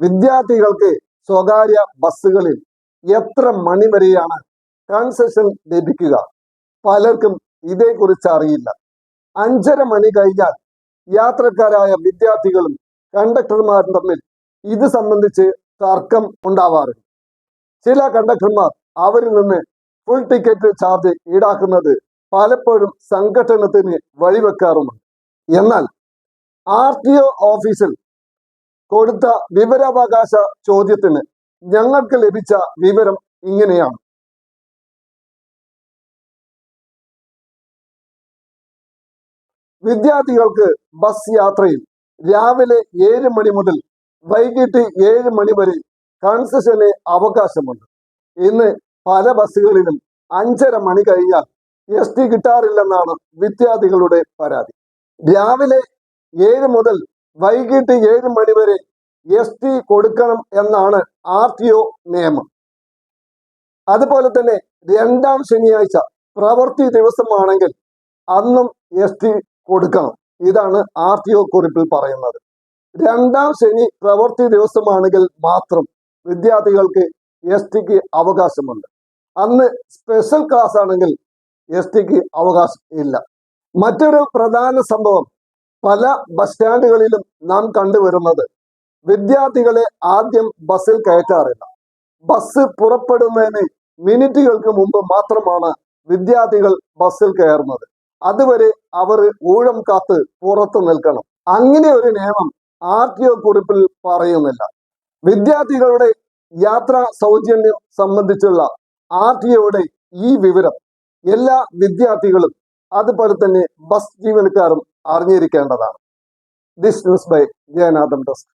വിദ്യാർത്ഥികൾക്ക് സ്വകാര്യ ബസ്സുകളിൽ എത്ര മണി വരെയാണ് കൺസെഷൻ ലഭിക്കുക? പലർക്കും ഇതേക്കുറിച്ച് അറിയില്ല. അഞ്ചര മണി കഴിഞ്ഞാൽ യാത്രക്കാരായ വിദ്യാർത്ഥികളും കണ്ടക്ടർമാരും തമ്മിൽ ഇത് സംബന്ധിച്ച് തർക്കം ഉണ്ടാവാറുണ്ട്. ചില കണ്ടക്ടർമാർ അവരിൽ നിന്ന് ഫുൾ ടിക്കറ്റ് ചാർജ് ഈടാക്കുന്നത് പലപ്പോഴും സംഘടനത്തിന് വഴിവെക്കാറുമുണ്ട്. എന്നാൽ ആർ ടി ഒ ഓഫീസിൽ കൊടുത്ത വിവരാവകാശ ചോദ്യത്തിന് ഞങ്ങൾക്ക് ലഭിച്ച വിവരം ഇങ്ങനെയാണ്. വിദ്യാർത്ഥികൾക്ക് ബസ് യാത്രയിൽ രാവിലെ ഏഴ് മണി മുതൽ വൈകിട്ട് ഏഴ് മണി വരെ കൺസെഷന് അവകാശമുണ്ട്. ഇന്ന് പല ബസ്സുകളിലും അഞ്ചര മണി കഴിഞ്ഞാൽ എസ് ടി കിട്ടാറില്ലെന്നാണ് വിദ്യാർത്ഥികളുടെ പരാതി. രാവിലെ ഏഴ് മുതൽ വൈകിട്ട് ഏഴ് മണി വരെ എസ് ടി കൊടുക്കണം എന്നാണ് ആർ ടി ഒ നിയമം. അതുപോലെ തന്നെ രണ്ടാം ശനിയാഴ്ച പ്രവൃത്തി ദിവസമാണെങ്കിൽ അന്നും എസ് ടി കൊടുക്കണം. ഇതാണ് ആർ ടി ഒ കുറിപ്പിൽ പറയുന്നത്. രണ്ടാം ശനി പ്രവൃത്തി ദിവസമാണെങ്കിൽ മാത്രം വിദ്യാർത്ഥികൾക്ക് എസ് ടിക്ക് അവകാശമുണ്ട്. അന്ന് സ്പെഷ്യൽ ക്ലാസ് ആണെങ്കിൽ എസ് ടിക്ക് അവകാശം ഇല്ല. മറ്റൊരു പ്രധാന സംഭവം പല ബസ് സ്റ്റാൻഡുകളിലും നാം കണ്ടുവരുന്നത് വിദ്യാർത്ഥികളെ ആദ്യം ബസ്സിൽ കയറ്റാറില്ല. ബസ് പുറപ്പെടുന്നതിന് മിനിറ്റുകൾക്ക് മുമ്പ് മാത്രമാണ് വിദ്യാർത്ഥികൾ ബസ്സിൽ കയറുന്നത്. അതുവരെ അവർ ഊഴം കാത്ത് പുറത്തു നിൽക്കണം. അങ്ങനെ ഒരു നിയമം ആർ ടി ഒ കുറിപ്പിൽ പറയുന്നില്ല. വിദ്യാർത്ഥികളുടെ യാത്രാ സൗജന്യം സംബന്ധിച്ചുള്ള ആർ ടി ഒയുടെ ഈ വിവരം എല്ലാ വിദ്യാർത്ഥികളും അതുപോലെ തന്നെ ബസ് ജീവനക്കാരും അറിഞ്ഞിരിക്കേണ്ടതാണ്. This news by Jayanathan desk